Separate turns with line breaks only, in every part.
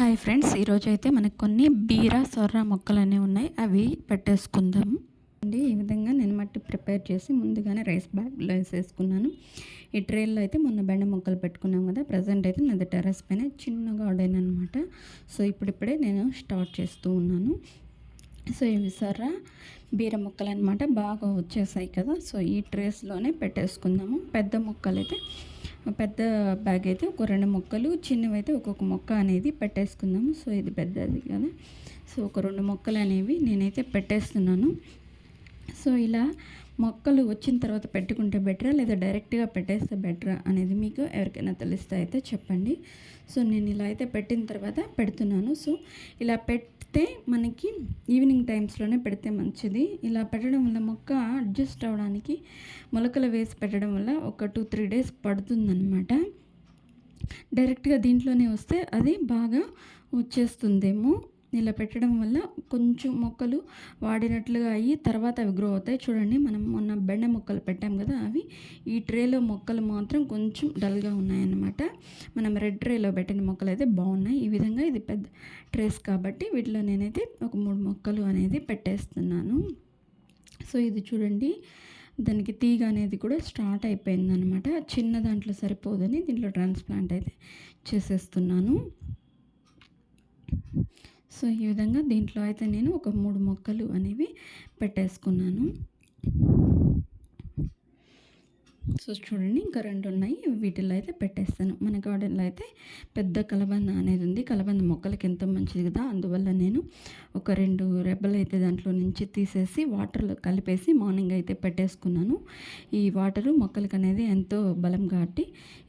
Hi friends ఈరోజు అయితే మనకు కొన్ని బీర సొర్ర మొక్కలు అనేవి ఉన్నాయి. అవి పెట్టేసుకుందాం. అండి ఈ విధంగా నేను మట్టి ప్రిపేర్ చేసి ముందుగానే రైస్ బ్యాగ్లో వేసేసుకున్నాను. ఈ ట్రేల్లో అయితే మొన్న బెండ మొక్కలు పెట్టుకున్నాం కదా ప్రజెంట్ అయితే నాది టెర్రస్ పైన చిన్న గార్డెన్ అనమాట సో ఇప్పుడిప్పుడే నేను స్టార్ట్ చేస్తూ ఉన్నాను. సో ఇవి సర్ర బీర మొక్కలు అనమాట బాగా వచ్చేసాయి కదా. సో ఈ ట్రేస్లోనే పెట్టేసుకుందాము. పెద్ద మొక్కలు అయితే పెద్ద బ్యాగ్ అయితే ఒక రెండు మొక్కలు చిన్నవి అయితే ఒక్కొక్క మొక్క అనేది పెట్టేసుకుందాము. సో ఇది పెద్దది కదా. సో ఒక రెండు మొక్కలు అనేవి నేనైతే పెట్టేస్తున్నాను. సో ఇలా మొక్కలు వచ్చిన తర్వాత పెట్టుకుంటే బెటరా లేదా డైరెక్ట్గా పెట్టేస్తే బెటరా అనేది మీకు ఎవరికైనా తెలిస్తే అయితే చెప్పండి. సో నేను ఇలా అయితే పెట్టిన తర్వాత పెడుతున్నాను. సో ఇలా పెడితే మనకి ఈవినింగ్ టైమ్స్లోనే పెడితే మంచిది. ఇలా పెట్టడం వల్ల మొక్క అడ్జస్ట్ అవ్వడానికి మొలకలు వేసి పెట్టడం వల్ల ఒక టూ త్రీ డేస్ పడుతుందన్నమాట. డైరెక్ట్గా దీంట్లోనే వస్తే అది బాగా వచ్చేస్తుందేమో. ఇలా పెట్టడం వల్ల కొంచెం మొక్కలు వాడినట్లుగా అయ్యి తర్వాత అవి గ్రో అవుతాయి. చూడండి మనం మొన్న బెండ మొక్కలు పెట్టాం కదా అవి ఈ ట్రేలో మొక్కలు మాత్రం కొంచెం డల్గా ఉన్నాయన్నమాట. మనం రెడ్ ట్రేలో పెట్టిన మొక్కలు అయితే బాగున్నాయి. ఈ విధంగా ఇది పెద్ద ట్రేస్ కాబట్టి వీటిలో నేనైతే ఒక మూడు మొక్కలు అనేది పెట్టేస్తున్నాను. సో ఇది చూడండి దానికి తీగ అనేది కూడా స్టార్ట్ అయిపోయిందనమాట చిన్న దాంట్లో సరిపోదని దీంట్లో ట్రాన్స్ప్లాంట్ అయితే చేసేస్తున్నాను. సో ఈ విధంగా దీంట్లో అయితే నేను ఒక మూడు మొక్కలు అనేవి పెట్టేసుకున్నాను. సో చూడండి ఇంకా రెండు ఉన్నాయి. వీటిల్లో అయితే పెట్టేస్తాను. మన గార్డెన్లో అయితే పెద్ద కలబంద అనేది ఉంది. కలబంద మొక్కలకి ఎంతో మంచిది కదా. అందువల్ల నేను ఒక రెండు రెబ్బలు అయితే దాంట్లో నుంచి తీసేసి వాటర్లో కలిపేసి మార్నింగ్ అయితే పెట్టేసుకున్నాను. ఈ వాటరు మొక్కలకి అనేది ఎంతో బలం కాబట్టి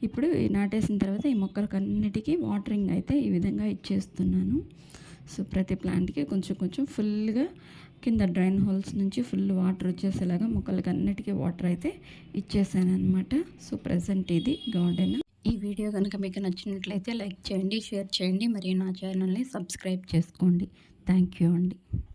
ఇప్పుడు నాటేసిన తర్వాత ఈ మొక్కలకి అన్నిటికీ వాటరింగ్ అయితే ఈ విధంగా ఇచ్చేస్తున్నాను. సో ప్రతి ప్లాంట్కి కొంచెం కొంచెం ఫుల్గా కింద డ్రైన్ హోల్స్ నుంచి ఫుల్ వాటర్ వచ్చేసేలాగా మొక్కలకి అన్నిటికీ వాటర్ అయితే ఇచ్చేసాను అనమాట సో ప్రజెంట్ ఇది గార్డెన్. ఈ వీడియో కనుక మీకు నచ్చినట్లయితే లైక్ చేయండి షేర్ చేయండి మరియు నా ఛానల్ని సబ్స్క్రైబ్ చేసుకోండి. థ్యాంక్ యూ అండి.